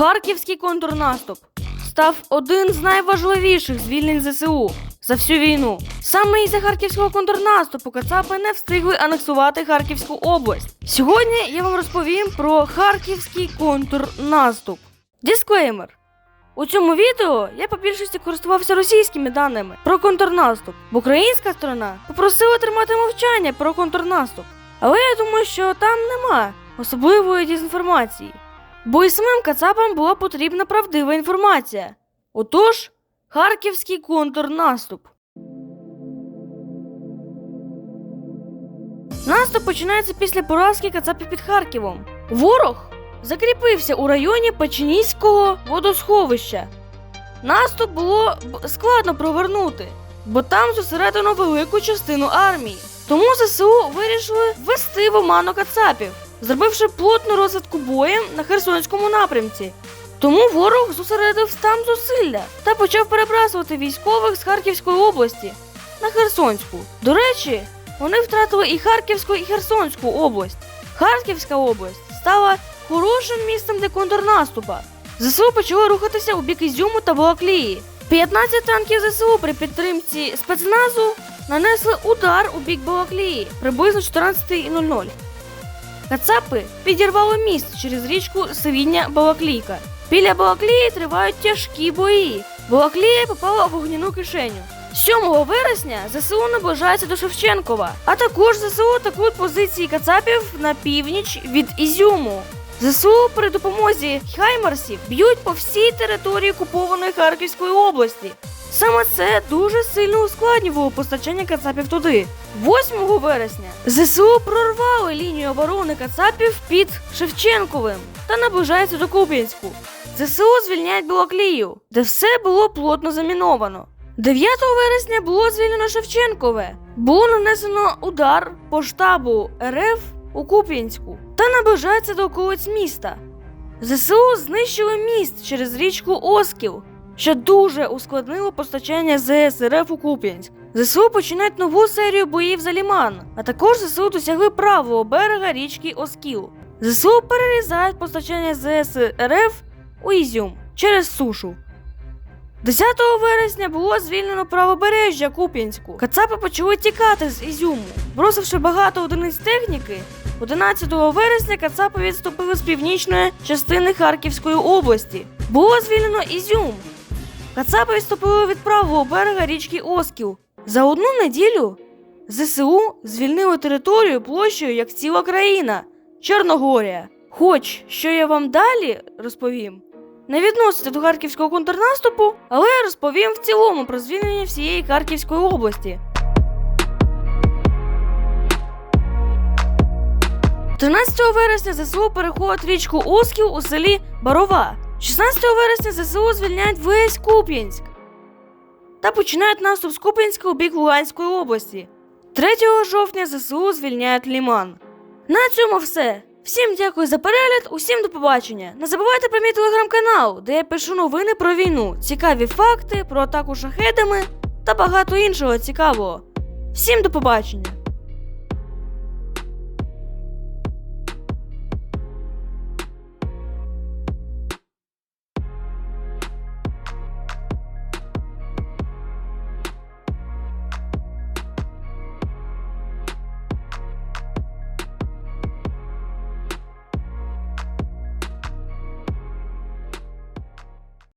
Харківський контрнаступ став один з найважливіших звільнень ЗСУ за всю війну. Саме із-за харківського контрнаступу Кацапи не встигли анексувати Харківську область. Сьогодні я вам розповім про харківський контрнаступ. Дисклеймер. У цьому відео я по більшості користувався російськими даними про контрнаступ, бо українська сторона попросила тримати мовчання про контрнаступ. Але я думаю, що там нема особливої дезінформації. Бо і самим кацапам була потрібна правдива інформація. Отож, харківський контрнаступ. Наступ починається після поразки кацапів під Харківом. Ворог закріпився у районі Печеніського водосховища. Наступ було складно провернути, бо там зосередено велику частину армії. Тому ЗСУ вирішили ввести в оману кацапів, зробивши плотну розвідку боєм на Херсонському напрямці. Тому ворог зосередив там зусилля та почав перебрасувати військових з Харківської області на Херсонську. До речі, вони втратили і Харківську, і Херсонську область. Харківська область стала хорошим місцем для контрнаступа. ЗСУ почали рухатися у бік Ізюму та Балаклії. 15 танків ЗСУ при підтримці спецназу нанесли удар у бік Балаклії приблизно 14.00. Кацапи підірвали міст через річку Сивіння Балаклійка. Біля Балаклії тривають тяжкі бої. Балаклія попала у вогняну кишеню. 7 вересня ЗСУ наближається до Шевченкова, а також ЗСУ атакують позиції кацапів на північ від Ізюму. ЗСУ при допомозі хаймарсів б'ють по всій території окупованої Харківської області. Саме це дуже сильно ускладнювало постачання кацапів туди. 8 вересня ЗСУ прорвали лінію оборони кацапів під Шевченковим та наближаються до Куп'янську. ЗСУ звільняють Балаклію, де все було плотно заміновано. 9 вересня було звільнено Шевченкове. Було нанесено удар по штабу РФ у Куп'янську та наближається до околиць міста. ЗСУ знищили міст через річку Оскіл, що дуже ускладнило постачання ЗС РФ у Куп'янськ. ЗСУ починають нову серію боїв за Ліман, а також ЗСУ досягли правого берега річки Оскіл. ЗСУ перерізають постачання ЗС РФ у Ізюм через сушу. 10 вересня було звільнено правобережжя Куп'янську. Кацапи почали тікати з Ізюму, бросивши багато одиниць техніки. 11 вересня Кацапи відступили з північної частини Харківської області. Було звільнено Ізюм. Кацапи відступили від правого берега річки Оскіл. За одну неділю ЗСУ звільнили територію площею як ціла країна Чорногорія. Хоч що я вам далі розповім, не відноситься до харківського контрнаступу, але я розповім в цілому про звільнення всієї Харківської області. 13 вересня ЗСУ переходить річку Оскіл у селі Барова. 16 вересня ЗСУ звільняють весь Куп'янськ та починають наступ з Куп'янська у бік Луганської області. 3 жовтня ЗСУ звільняють Ліман. На цьому все. Всім дякую за перегляд, усім до побачення. Не забувайте про мій телеграм-канал, де я пишу новини про війну, цікаві факти про атаку шахедами та багато іншого цікавого. Всім до побачення!